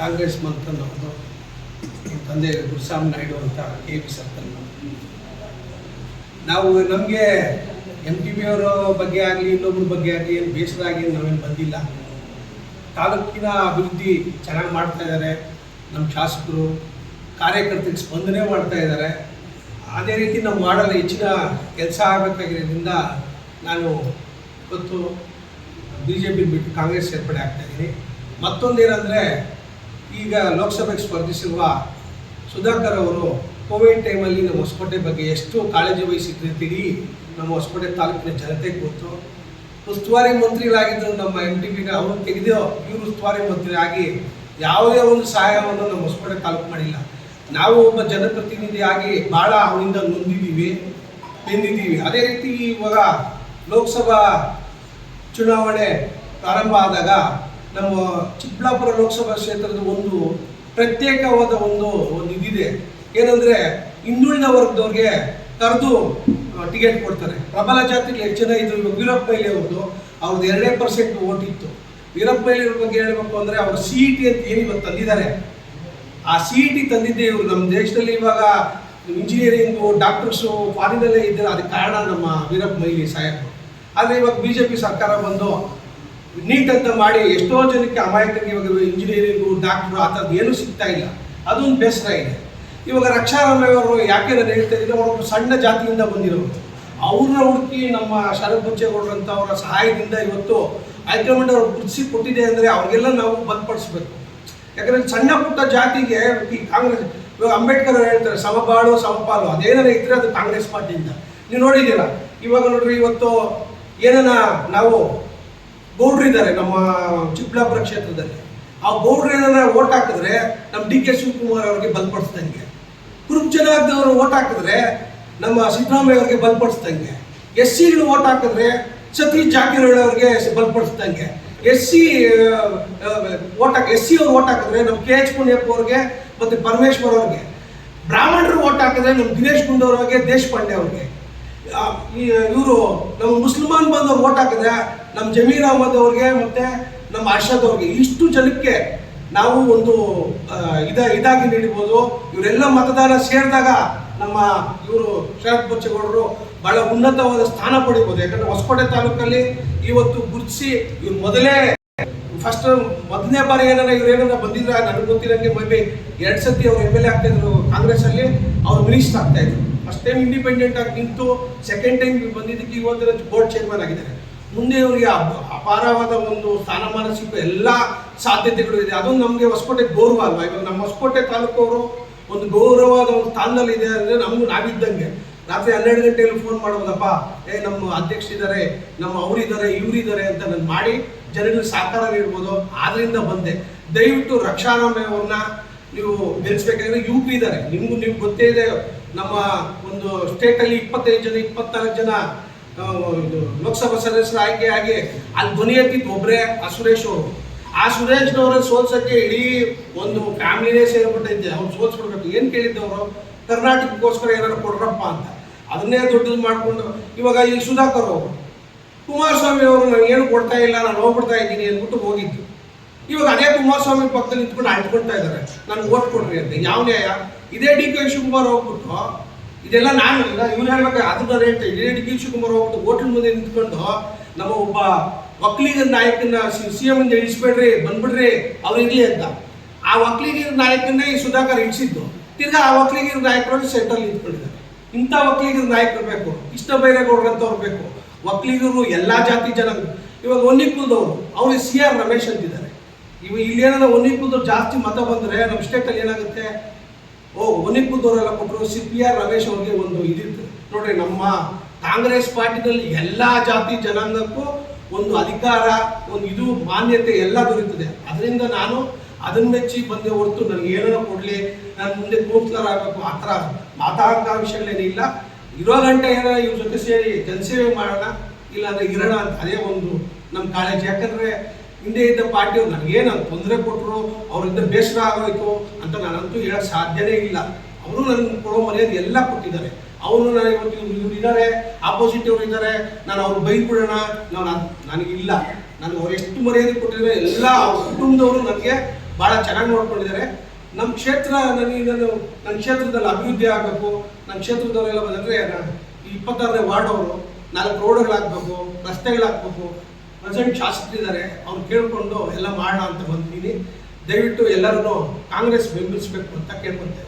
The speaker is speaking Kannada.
ಕಾಂಗ್ರೆಸ್ ಮಂತನ್ ಅವರು ತಂದೆ ಗುರುಸ್ವಾಮಿ ನಾಯ್ಡು ಅಂತ ಕೆ ಪಿ ಸರ್ಕಲ್ ನಾವು ನಮಗೆ ಎಂ ಟಿ ಬಿ ಅವರ ಬಗ್ಗೆ ಆಗಲಿ ಇನ್ನೊಬ್ಬರ ಬಗ್ಗೆ ಆಗಲಿ ಏನು ಬೇಸರ ಆಗಿ ನಾವೇನು ಬಂದಿಲ್ಲ. ತಾಲೂಕಿನ ಅಭಿವೃದ್ಧಿ ಚೆನ್ನಾಗಿ ಮಾಡ್ತಾ ಇದ್ದಾರೆ. ನಮ್ಮ ಶಾಸಕರು, ಕಾರ್ಯಕರ್ತರಿಗೆ ಸ್ಪಂದನೆ ಮಾಡ್ತಾ ಇದ್ದಾರೆ. ಅದೇ ರೀತಿ ನಾವು ಮಾಡಲು ಹೆಚ್ಚಿನ ಕೆಲಸ ಆಗಬೇಕಾಗಿರೋದ್ರಿಂದ ನಾನು ಇವತ್ತು ಬಿ ಜೆ ಪಿ ಬಿಟ್ಟು ಕಾಂಗ್ರೆಸ್ ಸೇರ್ಪಡೆ ಆಗ್ತಾಯಿದ್ದೀನಿ ಮತ್ತೊಂದೇನೆಂದರೆ ಈಗ ಲೋಕಸಭೆಗೆ ಸ್ಪರ್ಧಿಸಿರುವ ಸುಧಾಕರ್ ಅವರು ಕೋವಿಡ್ ಟೈಮಲ್ಲಿ ನಮ್ಮ ಹೊಸಕೋಟೆ ಬಗ್ಗೆ ಎಷ್ಟು ಕಾಳಜಿ ವಹಿಸಿದ್ರೆ ತಿಳಿ ನಮ್ಮ ಹೊಸಕೋಟೆ ತಾಲೂಕಿನ ಜನತೆಗೆ ಗೊತ್ತು. ಉಸ್ತುವಾರಿ ಮಂತ್ರಿಗಳಾಗಿದ್ದರು ನಮ್ಮ ಎಂ ಟಿ ಪಿನ ಅವರು ತೆಗೆದೋ ಇವರು ಉಸ್ತುವಾರಿ ಮಂತ್ರಿ ಆಗಿ ಯಾವುದೇ ಒಂದು ಸಹಾಯವನ್ನು ನಮ್ಮ ಹೊಸಕೋಟೆ ತಾಲೂಕು ಮಾಡಿಲ್ಲ. ನಾವು ಒಬ್ಬ ಜನಪ್ರತಿನಿಧಿಯಾಗಿ ಭಾಳ ಅವರಿಂದ ನೊಂದಿದ್ದೀವಿ, ಬೆಂದಿದ್ದೀವಿ. ಅದೇ ರೀತಿ ಇವಾಗ ಲೋಕಸಭಾ ಚುನಾವಣೆ ಪ್ರಾರಂಭ ಆದಾಗ ನಮ್ಮ ಚಿಕ್ಕಬಳ್ಳಾಪುರ ಲೋಕಸಭಾ ಕ್ಷೇತ್ರದ ಒಂದು ಪ್ರತ್ಯೇಕವಾದ ಒಂದು ಒಂದು ಇದಿದೆ. ಏನಂದರೆ ಹಿಂದುಳಿದ ವರ್ಗದವ್ರಿಗೆ ಕರೆದು ಟಿಕೆಟ್ ಕೊಡ್ತಾರೆ. ಪ್ರಬಲ ಜಾತಿಗೆ ಹೆಚ್ಚು ಜನ ಇದ್ರು ವೀರಪ್ಪ ಮೊಯ್ಲಿ ಅವ್ರದ್ದು ಅವ್ರದ್ದು ಎರಡೇ ಪರ್ಸೆಂಟ್ ಓಟ್ ಇತ್ತು. ವೀರಪ್ಪ ಅವ್ರ ಬಗ್ಗೆ ಹೇಳಬೇಕು ಅಂದರೆ ಅವ್ರ ಸಿ ಇ ಟಿ ಅಂತ ಏನು ಇವತ್ತು ತಂದಿದ್ದಾರೆ? ಆ ಸಿ ಇ ಟಿ ತಂದಿದ್ದೆ ಇವರು. ನಮ್ಮ ದೇಶದಲ್ಲಿ ಇವಾಗ ಇಂಜಿನಿಯರಿಂಗು ಡಾಕ್ಟರ್ಸು ಫಾರಿನಲ್ಲೇ ಇದ್ದಾರೆ. ಅದಕ್ಕೆ ಕಾರಣ ನಮ್ಮ ವೀರಪ್ಪ ಮೈಲಿ ಸಾಹೇಬರು. ಆದರೆ ಇವಾಗ ಬಿ ಜೆ ಪಿ ಸರ್ಕಾರ ಬಂದು ನೀಟ್ ಅಂತ ಮಾಡಿ ಎಷ್ಟೋ ಜನಕ್ಕೆ ಅಮಾಯಕರಿಗೆ ಇವಾಗ ಇಂಜಿನಿಯರಿಂಗು ಡಾಕ್ಟ್ರು ಆ ಥರದ್ದು ಏನೂ ಸಿಗ್ತಾ ಇಲ್ಲ. ಅದೊಂದು ಬೇಸರ ಇದೆ ಇವಾಗ ರಕ್ಷಾರಾಮಯ್ಯವರು ಯಾಕೆ ನಾನು ಹೇಳ್ತಾ ಇದ್ದೀನಿ ಅವರು ಸಣ್ಣ ಜಾತಿಯಿಂದ ಬಂದಿರೋರು. ಅವ್ರನ್ನ ಹುಡುಕಿ ನಮ್ಮ ಶರತ್ ಬುಚ್ಚೇಗೌಡರಂಥವರ ಸಹಾಯದಿಂದ ಇವತ್ತು ಹೈಕಮಾಂಡ್ ಅವರು ಗುರುತಿಸಿ ಕೊಟ್ಟಿದೆ ಅಂದರೆ ಅವ್ರಿಗೆಲ್ಲ ನಾವು ಬದಪಡಿಸ್ಬೇಕು. ಯಾಕಂದ್ರೆ ಸಣ್ಣ ಪುಟ್ಟ ಜಾತಿಗೆ ಈ ಕಾಂಗ್ರೆಸ್, ಇವಾಗ ಅಂಬೇಡ್ಕರ್ ಅವ್ರು ಹೇಳ್ತಾರೆ ಸಮಬಾಳು ಸಮಪಾಲು ಅದೇನಾರ ಇದ್ರೆ ಅದು ಕಾಂಗ್ರೆಸ್ ಪಾರ್ಟಿಯಿಂದ. ನೀವು ನೋಡಿದ್ದೀರಾ? ಇವಾಗ ನೋಡ್ರಿ, ಇವತ್ತು ಏನನ್ನ ನಾವು ಗೌಡ್ರು ಇದ್ದಾರೆ ನಮ್ಮ ಚಿಕ್ಕಬಳ್ಳಾಪುರ ಕ್ಷೇತ್ರದಲ್ಲಿ. ಆ ಗೌಡ್ರು ಏನಾರ ಓಟ್ ಹಾಕಿದ್ರೆ ನಮ್ಮ ಡಿ ಕೆ ಶಿವಕುಮಾರ್ ಅವರಿಗೆ ಬಲಪಡಿಸ್ದಂಗೆ. ಕುರುಬ್ ಜನಾಂಗದವರು ಓಟ್ ಹಾಕಿದ್ರೆ ನಮ್ಮ ಸಿದ್ದರಾಮಯ್ಯ ಅವರಿಗೆ ಬಲಪಡಿಸ್ದಂಗೆ. ಎಸ್ ಸಿಗಳು ಓಟ್ ಹಾಕಿದ್ರೆ ಸತೀಶ್ ಜಾಕಿರೋಳ ಅವರಿಗೆ ಬಲಪಡಿಸ್ದಂಗೆ. ಎಸ್ ಸಿ ಓಟ್ ಹಾಕಿ, ಎಸ್ ಸಿ ಅವ್ರು ಓಟ್ ಹಾಕಿದ್ರೆ ನಮ್ಮ ಕೆ ಎಚ್ ಪುಣ್ಯಪ್ಪ ಅವ್ರಿಗೆ ಮತ್ತು ಪರಮೇಶ್ವರ್ ಅವ್ರಿಗೆ. ಬ್ರಾಹ್ಮಣರು ಓಟ್ ಹಾಕಿದ್ರೆ ನಮ್ಮ ದಿನೇಶ್ ಗುಂಡೂರವ್ರಿಗೆ ದೇಶಪಾಂಡೆ ಅವ್ರಿಗೆ. ಇವರು ನಮ್ಮ ಮುಸ್ಲ್ಮಾನ್ ಬಂದವ್ರು ಓಟ್ ಹಾಕಿದ್ರೆ ನಮ್ಮ ಜಮೀರ್ ಅಹಮದ್ ಅವ್ರಿಗೆ ಮತ್ತೆ ನಮ್ಮ ಅರ್ಷದ್ ಅವ್ರಿಗೆ ಇಷ್ಟು ಜನಕ್ಕೆ ನಾವು ಒಂದು ಇದ, ಇದಾಗಿ ನೀಡಬಹುದು ಇವರೆಲ್ಲ ಮತದಾನ ಸೇರಿದಾಗ ನಮ್ಮ ಇವರು ಶರತ್ ಬಚ್ಚೇಗೌಡರು ಬಹಳ ಉನ್ನತವಾದ ಸ್ಥಾನ ಪಡಿಬೋದು. ಯಾಕಂದ್ರೆ ಹೊಸಕೋಟೆ ತಾಲೂಕಲ್ಲಿ ಇವತ್ತು ಗುರುತಿಸಿ ಇವ್ರು ಮೊದಲೇ ಫಸ್ಟ್ ಮೊದಲನೇ ಬಾರಿ ಏನಾರ ಇವ್ರು ಏನಾರ ಬಂದಿದ್ರ, ನನಗೆ ಗೊತ್ತಿರಂಗೆ ಮೇ ಬಿ ಎರಡು ಸತಿ ಅವ್ರು ಎಂ ಎಲ್ ಎ ಆಗ್ತಾ ಇದ್ರು ಕಾಂಗ್ರೆಸ್ ಅಲ್ಲಿ ಅವ್ರು ಮಿನಿಸ್ಟರ್ ಆಗ್ತಾ ಟೈಮ್ ಇಂಡಿಪೆಂಡೆಂಟ್ ಆಗಿ ನಿಂತು ಸೆಕೆಂಡ್ ಟೈಮ್ ಬಂದಿದ್ದಕ್ಕೆ ಇವತ್ತಿನ ಬೋರ್ಡ್ ಚೇರ್ಮನ್ ಆಗಿದ್ದಾರೆ. ಮುಂದೆ ಅವರಿಗೆ ಅಪ- ಅಪಾರವಾದ ಒಂದು ಸ್ಥಾನಮಾನ ಸಿಕ್ಕ ಎಲ್ಲ ಸಾಧ್ಯತೆಗಳು ಇದೆ. ಅದೊಂದು ನಮಗೆ ಹೊಸಕೋಟೆ ಗೌರವ ಅಲ್ವಾ? ಇವಾಗ ನಮ್ಮ ಹೊಸಕೋಟೆ ತಾಲೂಕು ಅವರು ಒಂದು ಗೌರವವಾದ ಒಂದು ಸ್ಥಾನದಲ್ಲಿ ಇದೆ ಅಂದರೆ ನಮಗೂ ನಾವಿದ್ದಂಗೆ. ರಾತ್ರಿ ಹನ್ನೆರಡು ಗಂಟೆಯಲ್ಲಿ ಫೋನ್ ಮಾಡೋದಪ್ಪ ಏ, ನಮ್ಮ ಅಧ್ಯಕ್ಷ ಇದ್ದಾರೆ, ನಮ್ಮ ಅವರಿದ್ದಾರೆ ಇವರಿದ್ದಾರೆ ಅಂತ ನಾನು ಮಾಡಿ ಜನರಿಗೆ ಸಹಕಾರ ನೀಡ್ಬೋದು. ಆದ್ರಿಂದ ಬಂದೆ. ದಯವಿಟ್ಟು ರಕ್ಷಾರಾಮಯ್ಯವ್ರನ್ನ ನೀವು ಗೆಲ್ಲಿಸ್ಬೇಕಾದ್ರೆ ಯು ಪಿ ಇದ್ದಾರೆ. ನಿಮಗೂ ನೀವು ಗೊತ್ತೇ ಇದೆ ನಮ್ಮ ಒಂದು ಸ್ಟೇಟಲ್ಲಿ ಇಪ್ಪತ್ತೈದು ಜನ, ಇಪ್ಪತ್ತಾರು ಜನ ಇದು ಲೋಕಸಭಾ ಸದಸ್ಯರ ಆಯ್ಕೆ ಆಗಿ ಅಲ್ಲಿ ಧ್ವನಿ ಎತ್ತಿದ್ದು ಒಬ್ಬರೇ ಆ ಸುರೇಶ್ ಅವರು. ಆ ಸುರೇಶ್ನವರ ಸೋಲ್ಸಕ್ಕೆ ಇಡೀ ಒಂದು ಫ್ಯಾಮಿಲಿನೇ ಸೇರ್ಬಿಟ್ಟಿದ್ದೆ ಅವ್ರು ಸೋಲ್ಸ್ಬಿಡ್ಬೇಕು. ಏನು ಕೇಳಿದ್ದವರು ಕರ್ನಾಟಕಕ್ಕೋಸ್ಕರ ಏನಾರು ಕೊಡ್ರಪ್ಪ ಅಂತ. ಅದನ್ನೇ ದೊಡ್ಡದು ಮಾಡಿಕೊಂಡು ಇವಾಗ ಈ ಸುಧಾಕರ್ ಅವರು. ಕುಮಾರಸ್ವಾಮಿ ಅವರು ಏನು ಕೊಡ್ತಾ ಇಲ್ಲ, ನಾನು ಹೋಗ್ಬಿಡ್ತಾ ಇದ್ದೀನಿ ಅಂದ್ಬಿಟ್ಟು ಹೋಗಿದ್ದು. ಇವಾಗ ಅದೇ ಕುಮಾರಸ್ವಾಮಿ ಪಕ್ಕದಲ್ಲಿ ನಿಂತ್ಕೊಂಡು ಅಂಟ್ಕೊಳ್ತಾ ಇದ್ದಾರೆ. ನನ್ಗೆ ಓಟ್ ಕೊಡ್ರಿ ಅಂತ. ಯಾವ ನ್ಯಾಯ? ಇದೇ ಡಿ ಕೆ ಶಿವಕುಮಾರ್ ಹೋಗ್ಬಿಟ್ಟು, ಇದೆಲ್ಲ ನಾನು ಇಲ್ಲ ಇವ್ರು ಹೇಳ್ಬೇಕು ಅದ್ರ ರೇಟ್ ಇದೇ ಡಿ ಕೆ ಶಿವಕುಮಾರ್ ಹೋಗ್ಬಿಟ್ಟು ಹೋಟ್ಲ್ ಮುಂದೆ ನಿಂತ್ಕೊಂಡು, ನಮ್ಮ ಒಬ್ಬ ಒಕ್ಕಲಿಗ ನಾಯಕನ ಸಿ ಎಂ ಇಂದ ಇಳಿಸ್ಬೇಡ್ರಿ, ಬಂದ್ಬಿಡ್ರಿ, ಅವ್ರು ಅಂತ. ಆ ಒಕ್ಕಲಿಗಿರ ನಾಯಕನೇ ಈ ಸುಧಾಕರ್ ಇಳಿಸಿದ್ದು. ತಿರ್ಗಾ ಆ ಒಕ್ಕಲಿಗಿರ ನಾಯಕರು ಸೆಂಟ್ರಲ್ ನಿಂತ್ಕೊಂಡಿದ್ದಾರೆ. ಇಂಥ ಒಕ್ಕಲಿಗಿರ ನಾಯಕರು ಬೇಕು. ಇಷ್ಟ ಬೈರೇಗೌಡ್ರಂತವ್ರು ಬೇಕು. ಒಕ್ಕಲಿಗರು ಎಲ್ಲ ಜಾತಿ ಜನ ಇವಾಗ ಒನ್ನಿಕ್ಕುಲ್ದವರು ಅವ್ರಿಗೆ ಸಿ ಆರ್ ರಮೇಶ್ ಅಂತಿದ್ದಾರೆ. ಇವ ಇಲ್ಲಿ ಏನಾರ ಒನ್ನಿಕ್ಕುಲ್ದವ್ರು ಜಾಸ್ತಿ ಮತ ಬಂದರೆ ನಮ್ಮ ಸ್ಟೇಟಲ್ಲಿ ಏನಾಗುತ್ತೆ? ಓ ಒನ್ನಿಕ್ಕುಲ್ದವರೆಲ್ಲ ಕೊಟ್ಟರು ಸಿ ಪಿ ಆರ್ ರಮೇಶ್ ಅವ್ರಿಗೆ ಒಂದು ಇದಿತ್ತು. ನೋಡ್ರಿ, ನಮ್ಮ ಕಾಂಗ್ರೆಸ್ ಪಾರ್ಟಿನಲ್ಲಿ ಎಲ್ಲ ಜಾತಿ ಜನಾಂಗಕ್ಕೂ ಒಂದು ಅಧಿಕಾರ, ಒಂದು ಇದು, ಮಾನ್ಯತೆ ಎಲ್ಲ ದೊರೀತದೆ. ಅದರಿಂದ ನಾನು ಅದನ್ನ ಮೆಚ್ಚಿ ಬಂದೆ ಹೊರತು ನನಗೆ ಏನಾರ ಕೊಡಲಿ, ನಾನು ಮುಂದೆ ಕೌನ್ಸಿಲರ್ ಆಗಬೇಕು, ಆ ಥರ ಮಾತಾಕಾಂಕ್ಷೆಗಳೇನಿಲ್ಲ ಇರೋ ಗಂಟೆ ಏನಾರ ಇವ್ರ ಜೊತೆ ಸೇರಿ ಜನಸೇವೆ ಮಾಡೋಣ, ಇಲ್ಲಾಂದ್ರೆ ಇರೋಣ ಅಂತ, ಅದೇ ಒಂದು ನಮ್ಮ ಕಾಲೇಜ್ ಯಾಕಂದ್ರೆ ಹಿಂದೆ ಇದ್ದ ಪಾರ್ಟಿಯವ್ರು ನನಗೇನು ತೊಂದರೆ ಕೊಟ್ಟರು ಅವರಿಂದ ಬೇಸರ ಆಗೋಯ್ತು ಅಂತ ನಾನಂತೂ ಹೇಳಕ್ ಸಾಧ್ಯನೇ ಇಲ್ಲ. ಅವರು ನನಗೆ ಕೊಡೋ ಮರ್ಯಾದೆ ಎಲ್ಲ ಕೊಟ್ಟಿದ್ದಾರೆ. ಅವರು ನನಗೆ ಇವ್ರು ಇದ್ದಾರೆ ಆಪೋಸಿಟ್ ಅವರು ಇದ್ದಾರೆ ನಾನು ಅವ್ರು ಬೈದ್ಬಿಡೋಣ ನಾನು ಅದ್- ನನಗಿಲ್ಲ. ನಾನು ಅವ್ರು ಎಷ್ಟು ಮರ್ಯಾದೆ ಕೊಟ್ಟಿದ್ದಾರೆ ಎಲ್ಲ ಅವ್ರ ಕುಟುಂಬದವರು ನನಗೆ ಭಾಳ ಚೆನ್ನಾಗಿ ನೋಡ್ಕೊಂಡಿದ್ದಾರೆ. ನಮ್ಮ ಕ್ಷೇತ್ರ ನನಗೆ ನಾನು ನನ್ನ ಕ್ಷೇತ್ರದಲ್ಲಿ ಅಭಿವೃದ್ಧಿ ಆಗಬೇಕು ನನ್ನ ಕ್ಷೇತ್ರದವರೆಲ್ಲ ಬಂದರೆ ಇಪ್ಪತ್ತಾರನೇ ವಾರ್ಡ್ ಅವರು, ನಾಲ್ಕು ರೋಡ್ಗಳಾಗಬೇಕು, ರಸ್ತೆಗಳಾಗಬೇಕು ಪ್ರೆಸೆಂಟ್ ಶಾಸಕರಿದ್ದಾರೆ ಅವ್ರು ಕೇಳಿಕೊಂಡು ಎಲ್ಲ ಮಾಡೋಣ ಅಂತ ಬಂದಿದ್ದೀನಿ ದಯವಿಟ್ಟು ಎಲ್ಲರೂ ಕಾಂಗ್ರೆಸ್ ಬೆಂಬಲಿಸಬೇಕು ಅಂತ ಕೇಳ್ಕೊತೇವೆ